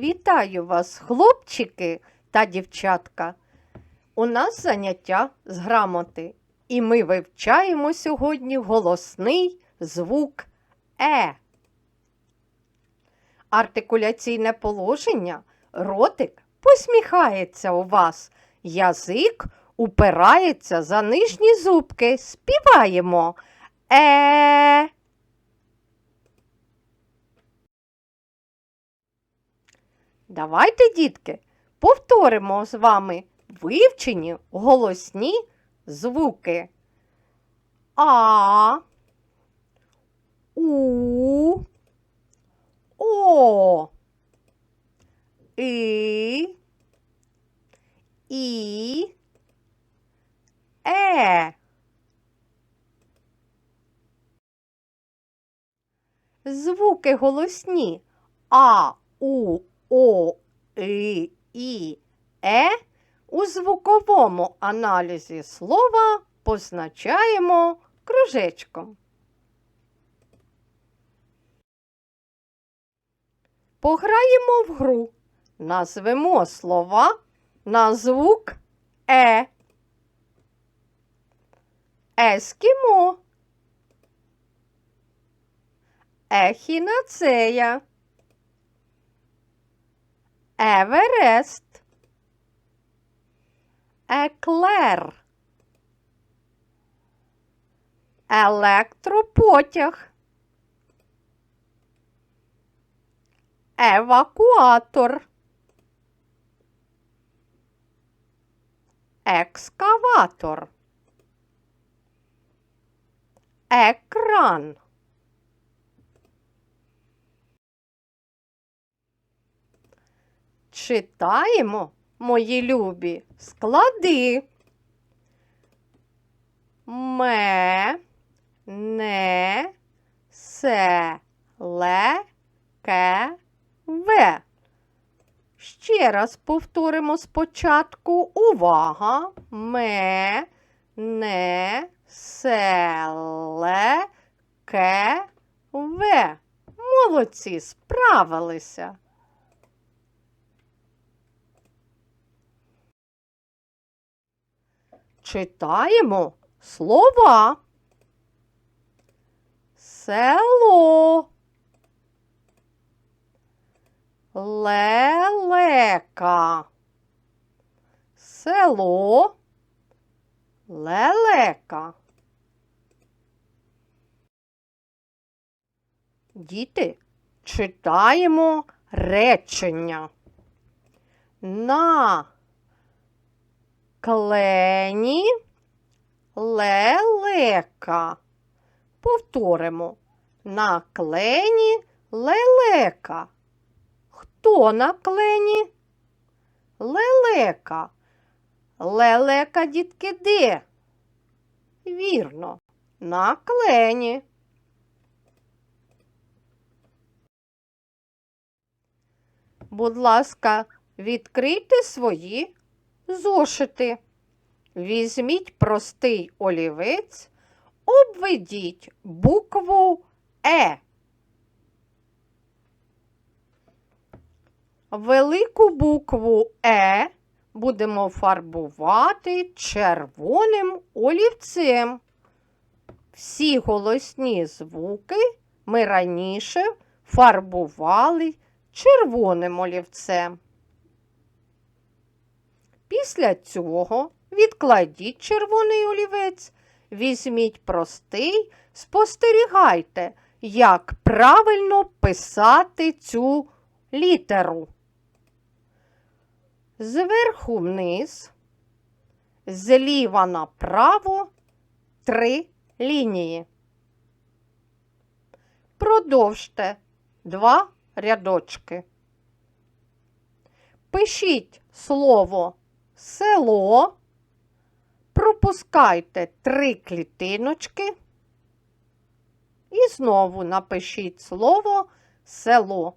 Вітаю вас, хлопчики та дівчатка. У нас заняття з грамоти, і ми вивчаємо сьогодні голосний звук Е. Артикуляційне положення ротик посміхається у вас, язик упирається за нижні зубки. Співаємо Е. Давайте, дітки, повторимо з вами вивчені голосні звуки. А, У, О, І, І, Е. Звуки голосні А, У, О, И, І, Е у звуковому аналізі слова позначаємо кружечком. Пограємо в гру. Назвемо слова на звук Е. Ескімо. Ехінацея. Еверест. Еклер. Електропотяг. Евакуатор. Екскаватор. Екран. Читаємо, мої любі, склади. Ме, не, се, ле, ке, ве. Ще раз повторимо спочатку. Увага. Ме, не, се, ле, ке, ве. Молодці, справилися. Читаємо слова. Село. Лелека. Село. Лелека. Діти, читаємо речення. На клені лелека. Повторимо. На клені лелека. Хто на клені? Лелека. Лелека, дітки, де? Вірно, на клені. Будь ласка, відкрийте свої зошити. Візьміть простий олівець, обведіть букву Е. Велику букву Е будемо фарбувати червоним олівцем. Всі голосні звуки ми раніше фарбували червоним олівцем. Після цього відкладіть червоний олівець, візьміть простий, спостерігайте, як правильно писати цю літеру. Зверху вниз, зліва направо три лінії. Продовжте два рядочки. Пишіть слово село, пропускайте три клітиночки і знову напишіть слово село.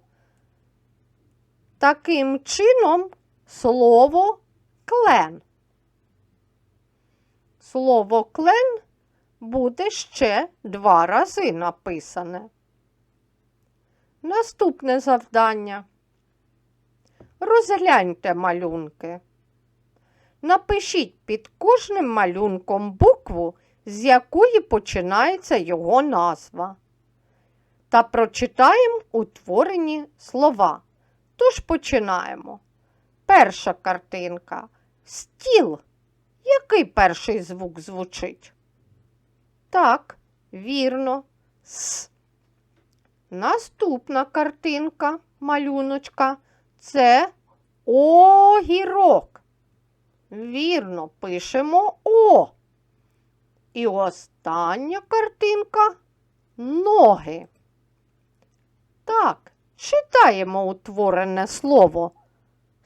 Таким чином слово клен. Слово клен буде ще два рази написане. Наступне завдання. Розгляньте малюнки. Напишіть під кожним малюнком букву, з якої починається його назва. Та прочитаємо утворені слова. Тож починаємо. Перша картинка. Стіл. Який перший звук звучить? Так, вірно. С. Наступна картинка, малюночка, це огірок. Вірно, пишемо О. І остання картинка ноги. Так, читаємо утворене слово.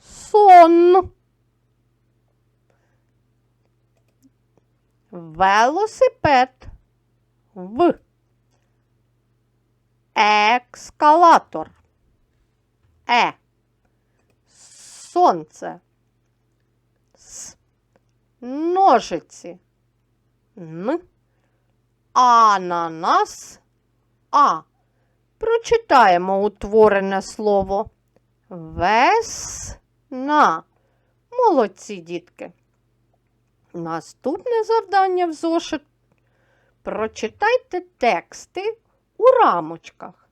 Сон. Велосипед. В. Екскалатор. Е. Сонце. Ножиці. Н. Ананас. А. Прочитаємо утворене слово. Весна. Молодці, дітки. Наступне завдання в зошит. Прочитайте тексти у рамочках.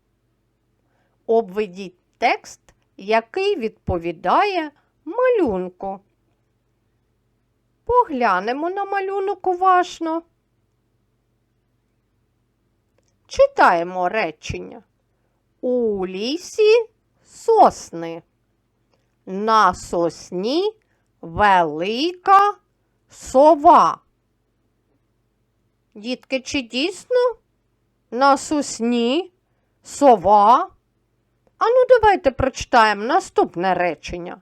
Обведіть текст, який відповідає малюнку. Поглянемо на малюнок уважно. Читаємо речення. У лісі сосни. На сосні велика сова. Дітки, чи дійсно на сосні сова? Ану, давайте прочитаємо наступне речення.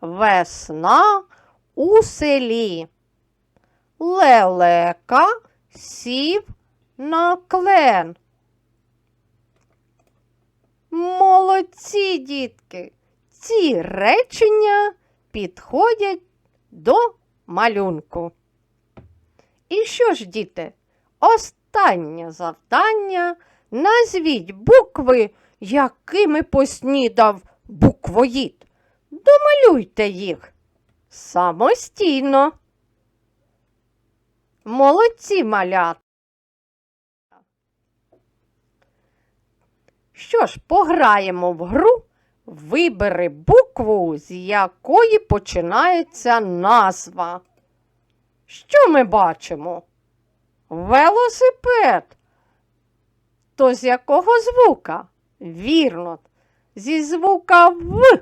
Весна у селі. Лелека сів на клен. Молодці, дітки! Ці речення підходять до малюнку. І що ж, діти, останнє завдання назвіть букви, якими поснідав буквоїд. Домалюйте їх самостійно. Молодці малята. Що ж, пограємо в гру. Вибери букву, з якої починається назва. Що ми бачимо? Велосипед. То з якого звука? Вірно, зі звука В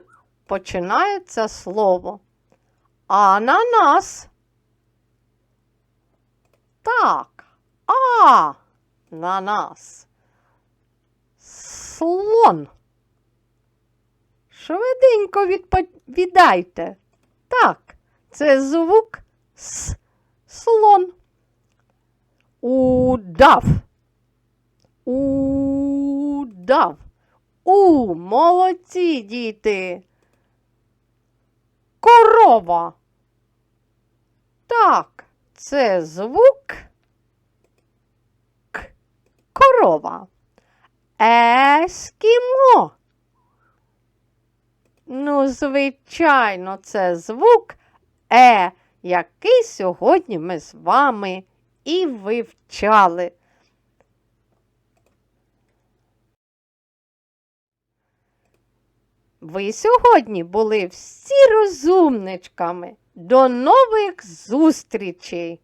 починається слово. Ананас. Так, а на нас. Слон. Швиденько відповідайте. Так, це звук С. Слон. Удав. Удав. У, молодці діти. Корова. Так, це звук К. Корова. Ескімо. Ну, звичайно, це звук Е, який сьогодні ми з вами і вивчали. Ви сьогодні були всі розумничками. До нових зустрічей!